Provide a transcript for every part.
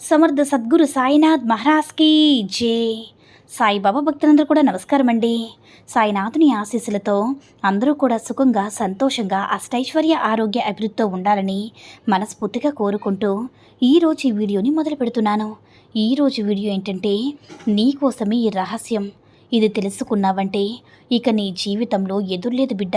సమర్థ సద్గురు సాయినాథ్ మహారాజ్కి జే. సాయిబాబా భక్తులందరూ కూడా నమస్కారం అండి సాయినాథుని ఆశీస్సులతో అందరూ కూడా సుఖంగా సంతోషంగా అష్టైశ్వర్య ఆరోగ్య అభివృద్ధితో ఉండాలని మనస్ఫూర్తిగా కోరుకుంటూ ఈరోజు ఈ వీడియోని మొదలు పెడుతున్నాను. ఈరోజు వీడియో ఏంటంటే నీకోసమే ఈ రహస్యం. ఇది తెలుసుకున్నావంటే ఇక నీ జీవితంలో ఎదుర్లేదు బిడ్డ.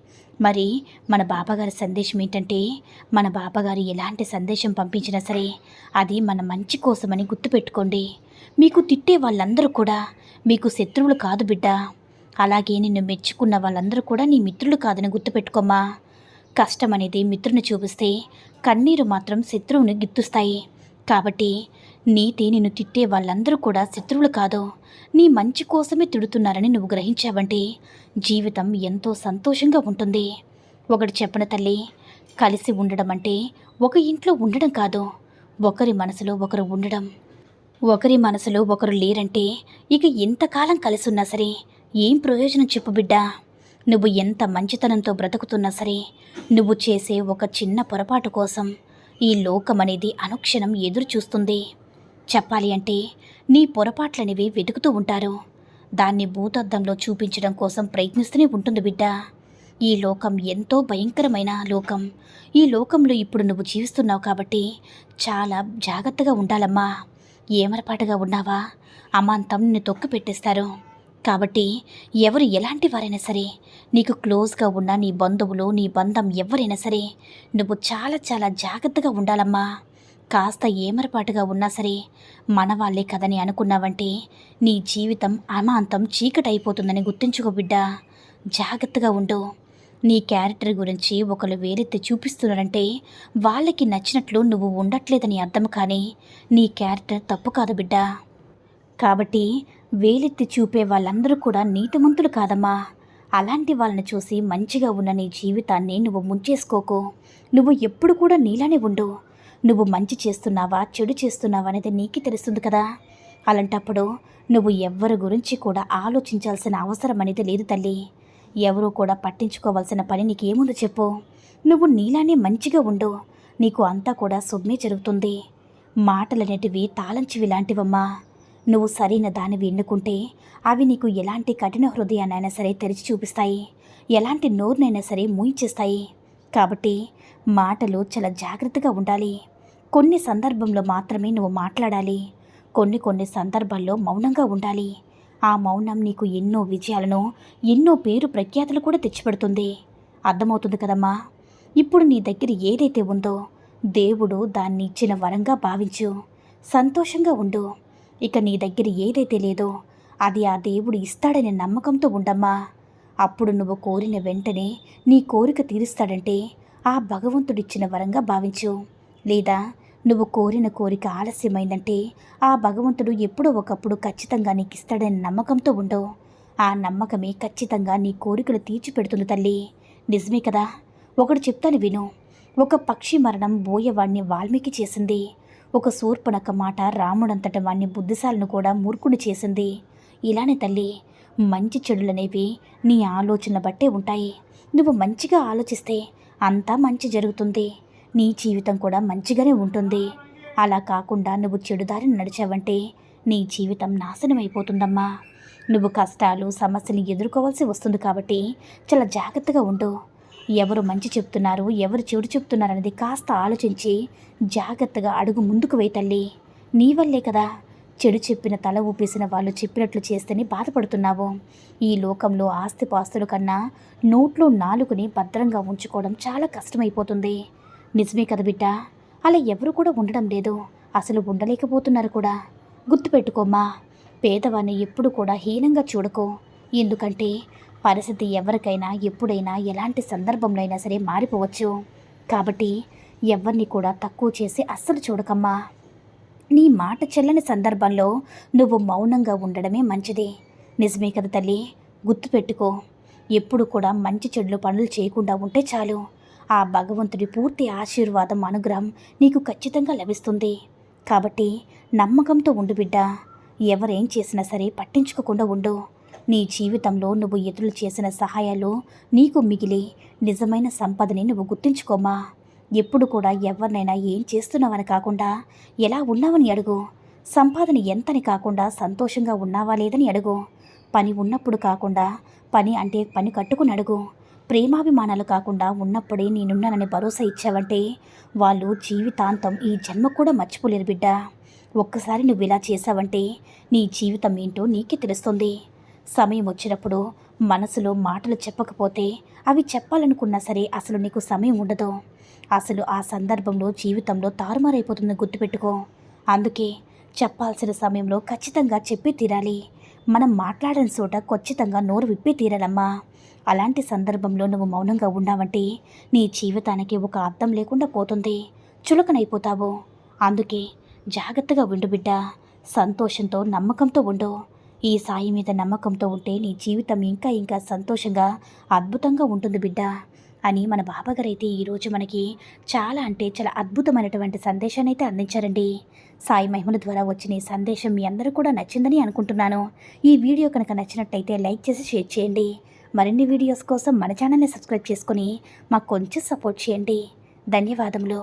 మరి మన బాబాగారి సందేశం ఏంటంటే మన బాబాగారు ఎలాంటి సందేశం పంపించినా సరే అది మన మంచి కోసమని గుర్తుపెట్టుకోండి. మీకు తిట్టే వాళ్ళందరూ కూడా మీకు శత్రువులు కాదు బిడ్డ. అలాగే నిన్ను మెచ్చుకున్న వాళ్ళందరూ కూడా నీ మిత్రులు కాదని గుర్తుపెట్టుకోమ్మా. కష్టం అనేది మిత్రుని చూపిస్తే కన్నీరు మాత్రం శత్రువుని గిత్తుస్తాయి. కాబట్టి నీతి నిన్ను తిట్టే వాళ్ళందరూ కూడా శత్రువులు కాదు. నీ మంచి కోసమే తిడుతున్నారని నువ్వు గ్రహించావంటే జీవితం ఎంతో సంతోషంగా ఉంటుంది. ఒకటి చెప్పన తల్లి కలిసి ఉండడం అంటే ఒక ఇంట్లో ఉండడం కాదు. ఒకరి మనసులో ఒకరు ఉండడం. ఒకరి మనసులో ఒకరు లేరంటే ఇక ఎంతకాలం కలిసి ఉన్నా సరే ఏం ప్రయోజనం చెప్పు బిడ్డా. నువ్వు ఎంత మంచితనంతో బ్రతుకుతున్నా సరే నువ్వు చేసే ఒక చిన్న పొరపాటు కోసం ఈ లోకం అనేది అనుక్షణం ఎదురు చూస్తుంది చెప్పాలి అంటే నీ పొరపాట్లనివి వెతుకుతూ ఉంటారు. దాన్ని భూతద్దంలో చూపించడం కోసం ప్రయత్నిస్తూనే ఉంటుంది బిడ్డ. ఈ లోకం ఎంతో భయంకరమైన లోకం. ఈ లోకంలో ఇప్పుడు నువ్వు జీవిస్తున్నావు కాబట్టి చాలా జాగ్రత్తగా ఉండాలమ్మా. ఏమరపాటుగా ఉన్నావా? అమాంతం నిన్ను తొక్కు పెట్టేస్తారు. కాబట్టి ఎవరు ఎలాంటి వారైనా సరే నీకు క్లోజ్గా ఉన్న నీ బంధువులు నీ బంధం ఎవరైనా సరే నువ్వు చాలా చాలా జాగ్రత్తగా ఉండాలమ్మా. కాస్త ఏమరపాటుగా ఉన్నా సరే మన వాళ్ళే కదని అనుకున్నావంటే నీ జీవితం అమాంతం చీకటైపోతుందని గుర్తుంచుకో బిడ్డా. జాగ్రత్తగా ఉండు. నీ క్యారెక్టర్ గురించి ఒకరు వేరెత్తి చూపిస్తున్నారంటే వాళ్ళకి నచ్చినట్లు నువ్వు ఉండట్లేదని అర్థం కానీ నీ క్యారెక్టర్ తప్పు కాదు బిడ్డ. కాబట్టి వేలెత్తి చూపే వాళ్ళందరూ కూడా నీతిమంతులు కాదమ్మా. అలాంటి వాళ్ళని చూసి మంచిగా ఉన్న నీ జీవితాన్ని నువ్వు ముంచేసుకోకు. నువ్వు ఎప్పుడు కూడా నీలానే ఉండు. నువ్వు మంచి చేస్తున్నావా చెడు చేస్తున్నావా అనేది నీకే తెలుస్తుంది కదా. అలాంటప్పుడు నువ్వు ఎవ్వరి గురించి కూడా ఆలోచించాల్సిన అవసరం అనేది లేదు తల్లి. ఎవరూ కూడా పట్టించుకోవాల్సిన పని నీకేముందో చెప్పు. నువ్వు నీలానే మంచిగా ఉండు. నీకు అంతా కూడా శుభ్మే జరుగుతుంది. మాటలనేటివి తాళంచివి లాంటివమ్మా. నువ్వు సరైన దానివి ఎన్నుకుంటే అవి నీకు ఎలాంటి కఠిన హృదయాన్నైనా సరే తెరిచి చూపిస్తాయి. ఎలాంటి నోరునైనా సరే మూయించేస్తాయి కాబట్టి మాటలు చాలా జాగ్రత్తగా ఉండాలి. కొన్ని సందర్భంలో మాత్రమే నువ్వు మాట్లాడాలి. కొన్ని కొన్ని సందర్భాల్లో మౌనంగా ఉండాలి. ఆ మౌనం నీకు ఎన్నో విజయాలను ఎన్నో పేరు ప్రఖ్యాతులు కూడా తెచ్చిపెడుతుంది. అర్థమవుతుంది కదమ్మా? ఇప్పుడు నీ దగ్గర ఏదైతే ఉందో దేవుడు దాన్ని ఇచ్చిన వరంగా భావించు. సంతోషంగా ఉండు. ఇక నీ దగ్గర ఏదైతే లేదో అది ఆ దేవుడు ఇస్తాడనే నమ్మకంతో ఉండమ్మా. అప్పుడు నువ్వు కోరిన వెంటనే నీ కోరిక తీరుస్తాడంటే ఆ భగవంతుడిచ్చిన వరంగా భావించు. లేదా నువ్వు కోరిన కోరిక ఆలస్యమైందంటే ఆ భగవంతుడు ఎప్పుడో ఒకప్పుడు ఖచ్చితంగా నీకు ఇస్తాడనే నమ్మకంతో ఉండు ఆ నమ్మకమే ఖచ్చితంగా నీ కోరికలు తీర్చిపెడుతుంది తల్లి. నిజమే కదా? ఒకడు చెప్తాను విను. ఒక పక్షి మరణం బోయవాణ్ణి వాల్మీకి చేసింది. ఒక శూర్పణక మాట రాముడంతట వాణ్ణి బుద్ధిశాలను కూడా మూర్ఖుని చేసింది. ఇలానే తల్లి మంచి చెడులనేవి నీ ఆలోచన బట్టే ఉంటాయి. నువ్వు మంచిగా ఆలోచిస్తే అంతా మంచి జరుగుతుంది. నీ జీవితం కూడా మంచిగానే ఉంటుంది. అలా కాకుండా నువ్వు చెడుదారిని నడిచావంటే నీ జీవితం నాశనం అయిపోతుందమ్మా నువ్వు కష్టాలు సమస్యలు ఎదుర్కోవాల్సి వస్తుంది కాబట్టి చాలా జాగ్రత్తగా ఉండు. ఎవరు మంచి చెప్తున్నారు ఎవరు చెడు చెప్తున్నారు అనేది కాస్త ఆలోచించి జాగ్రత్తగా అడుగు ముందుకు వేయి తల్లి. నీ వల్లే కదా చెడు చెప్పిన తల ఊపేసిన వాళ్ళు చెప్పినట్లు చేస్తేనే బాధపడుతున్నావు. ఈ లోకంలో ఆస్తిపాస్తుల కన్నా నోట్లో నాలుగుని భద్రంగా ఉంచుకోవడం చాలా కష్టమైపోతుంది. నిజమే కదా బిడ్డ? అలా ఎవరు కూడా ఉండడం లేదు. అసలు ఉండలేకపోతున్నారు కూడా. గుర్తుపెట్టుకోమ్మా పేదవాన్ని ఎప్పుడు కూడా హీనంగా చూడకు. ఎందుకంటే పరిస్థితి ఎవరికైనా ఎప్పుడైనా ఎలాంటి సందర్భంలో అయినా సరే మారిపోవచ్చు. కాబట్టి ఎవరిని కూడా తక్కువ చేసి అస్సలు చూడకమ్మా. నీ మాట చెల్లని సందర్భంలో నువ్వు మౌనంగా ఉండడమే మంచిది. నిజమే కదా తల్లి? గుర్తుపెట్టుకో ఎప్పుడు కూడా మంచి చెడులు పనులు చేయకుండా ఉంటే చాలు. ఆ భగవంతుడి పూర్తి ఆశీర్వాదం అనుగ్రహం నీకు ఖచ్చితంగా లభిస్తుంది. కాబట్టి నమ్మకంతో ఉండు బిడ్డ. ఎవరేం చేసినా సరే పట్టించుకోకుండా ఉండు. నీ జీవితంలో నువ్వు ఎదురు చేసిన సహాయాలు నీకు మిగిలి నిజమైన సంపదని నువ్వు గుర్తుంచుకోమా? ఎప్పుడు కూడా ఎవరినైనా ఏం చేస్తున్నావని కాకుండా ఎలా ఉన్నావని అడుగు. సంపాదన ఎంతని కాకుండా సంతోషంగా ఉన్నావా లేదని అడుగు. పని ఉన్నప్పుడు కాకుండా పని అంటే పని కట్టుకుని అడుగు. ప్రేమాభిమానాలు కాకుండా ఉన్నప్పుడే నేనున్నానని భరోసా ఇచ్చావంటే వాళ్ళు జీవితాంతం ఈ జన్మ కూడా మర్చిపోలేరు బిడ్డ. ఒక్కసారి నువ్వు ఇలా చేసావంటే నీ జీవితం ఏంటో నీకే తెలుస్తుంది. సమయం వచ్చినప్పుడు మనసులో మాటలు చెప్పకపోతే అవి చెప్పాలనుకున్నా సరే అసలు నీకు సమయం ఉండదు. అసలు ఆ సందర్భంలో జీవితంలో తారుమారైపోతుందని గుర్తుపెట్టుకో. అందుకే చెప్పాల్సిన సమయంలో ఖచ్చితంగా చెప్పి తీరాలి. మనం మాట్లాడని చోట ఖచ్చితంగా నోరు విప్పి తీరాలమ్మా. అలాంటి సందర్భంలో నువ్వు మౌనంగా ఉన్నావంటే నీ జీవితానికి ఒక అర్థం లేకుండా పోతుంది. చులకనైపోతావు. అందుకే జాగ్రత్తగా ఉండు బిడ్డ. సంతోషంతో నమ్మకంతో ఉండు. ఈ సాయి మీద నమ్మకంతో ఉంటే నీ జీవితం ఇంకా ఇంకా సంతోషంగా అద్భుతంగా ఉంటుంది బిడ్డ అని మన బాబాగారు అయితే ఈరోజు మనకి చాలా అంటే చాలా అద్భుతమైనటువంటి సందేశాన్ని అయితే అందించారండి. సాయి మహిమల ద్వారా వచ్చిన ఈ సందేశం మీ అందరూ కూడా నచ్చిందని అనుకుంటున్నాను. ఈ వీడియో కనుక నచ్చినట్టయితే లైక్ చేసి షేర్ చేయండి. మరిన్ని వీడియోస్ కోసం మన ఛానల్ని సబ్స్క్రైబ్ చేసుకొని మాకు కొంచెం సపోర్ట్ చేయండి. ధన్యవాదములు.